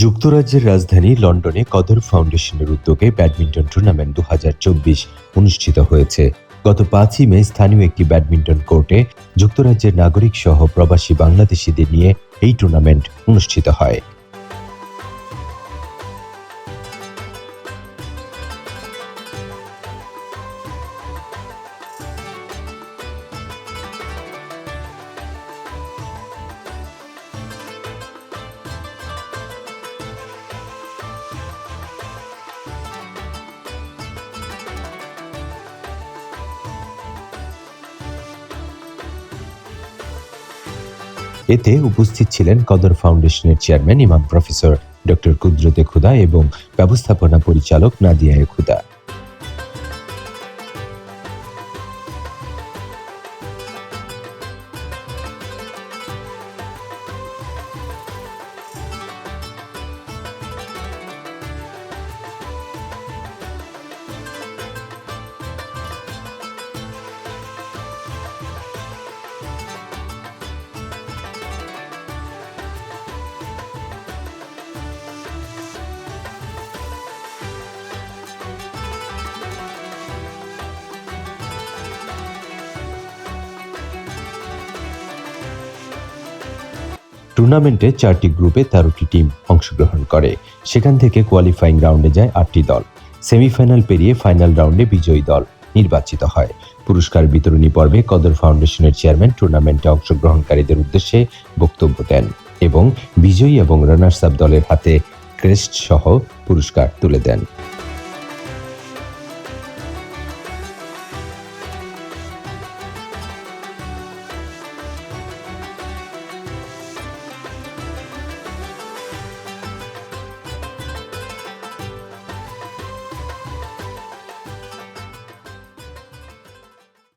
যুক্তরাজ্যের রাজধানী লন্ডনে কদর ফাউন্ডেশনের উদ্যোগে ব্যাডমিন্টন টুর্নামেন্ট দু হাজার চব্বিশ অনুষ্ঠিত হয়েছে। গত পাঁচই মে স্থানীয় একটি ব্যাডমিন্টন কোর্টে যুক্তরাজ্যের নাগরিক সহ প্রবাসী বাংলাদেশিদের নিয়ে এই টুর্নামেন্ট অনুষ্ঠিত হয়। এতে উপস্থিত ছিলেন কদর ফাউন্ডেশনের চেয়ারম্যান ইমাম প্রফেসর ডক্টর কুদরতে খুদা এবং ব্যবস্থাপনা পরিচালক নাদিয়া খুদা। টুর্নামেন্টে চারটি গ্রুপে তেরোটি টিম অংশগ্রহণ করে। সেখান থেকে কোয়ালিফাইং রাউন্ডে যায় আটটি দল। সেমিফাইনাল পেরিয়ে ফাইনাল রাউন্ডে বিজয়ী দল নির্বাচিত হয়। পুরস্কার বিতরণী পর্বে কদর ফাউন্ডেশনের চেয়ারম্যান টুর্নামেন্টে অংশগ্রহণকারীদের উদ্দেশ্যে বক্তব্য দেন এবং বিজয়ী এবং রানার্স আপ দলের হাতে ক্রেস্ট সহ পুরস্কার তুলে দেন।